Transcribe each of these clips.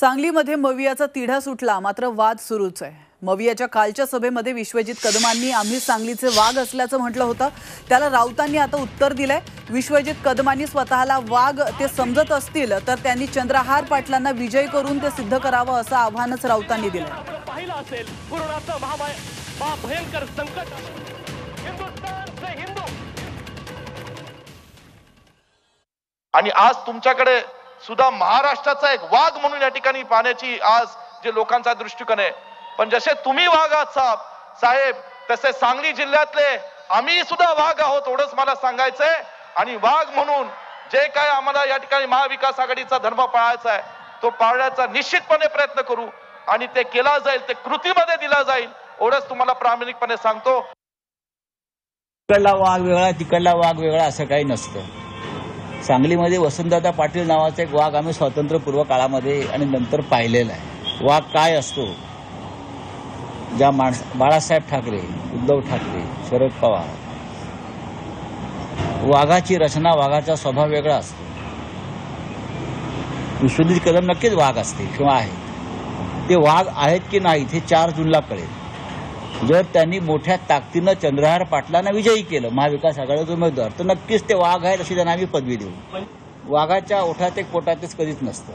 सांगलीमध्ये मवियाचा तिढा सुटला मात्र वाद सुरूच आहे. मवियाच्या कालच्या सभेमध्ये विश्वजित कदमांनी आम्ही सांगलीचे वाघ असल्याचं म्हटलं होतं. त्याला राऊतांनी आता उत्तर दिलंय. विश्वजित कदमांनी स्वतःला वाघ ते समजत असतील तर त्यांनी चंद्रहार पाटलांना विजय करून ते सिद्ध करावं असं आव्हानच राऊतांनी दिलंय. आपण पाहिलं असेल कोरोनाचं महामाय महाभयंकर संकट. हिंदुस्थान से हिंदू. आणि आज तुमच्याकडे सुद्धा महाराष्ट्राचा एक वाघ म्हणून या ठिकाणी पाहण्याची आज जे लोकांचा दृष्टिकोन आहे. पण जसे तुम्ही वाघ आहात साहेब साहेब तसे सांगली जिल्ह्यातले आम्ही सुद्धा वाघ आहोत एवढंच मला सांगायचंय. आणि वाघ म्हणून जे काय आम्हाला या ठिकाणी महाविकास आघाडीचा धर्म पाळायचा आहे तो पाळण्याचा निश्चितपणे प्रयत्न करू. आणि ते केला जाईल ते कृतीमध्ये दिला जाईल एवढंच तुम्हाला प्रामाणिकपणे सांगतो. इकडला वाघ वेगळा तिकडला वाघ वेगळा असं काही नसतं. सांगलीमध्ये वसंतदादा पाटील नावाचा एक वाघ आम्ही स्वातंत्र्यपूर्व काळामध्ये आणि नंतर पाहिलेला आहे. वाघ काय असतो? ज्या माणस बाळासाहेब ठाकरे उद्धव ठाकरे शरद पवार. वाघाची रचना वाघाचा स्वभाव वेगळा असतो. विश्वजित कदम नक्कीच वाघ असते किंवा आहे ते वाघ आहेत की नाहीत हे चार जूनला कळेल. जर त्यांनी मोठ्या ताकदीनं चंद्रहार पाटलांना विजयी केलं महाविकास आघाडीचे उमेदवार तर नक्कीच ते वाघ आहेत अशी त्यांना आम्ही पदवी देऊ. वाघाच्या ओठात एक पोटातच कधीच नसतं.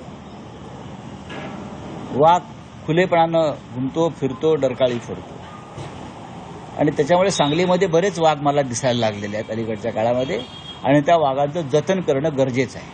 वाघ खुलेपणानं घुमतो फिरतो डरकाळी फिरतो आणि त्याच्यामुळे सांगलीमध्ये बरेच वाघ मला दिसायला लागलेले आहेत अलीकडच्या काळामध्ये. आणि त्या वाघांचं जतन करणं गरजेचं आहे.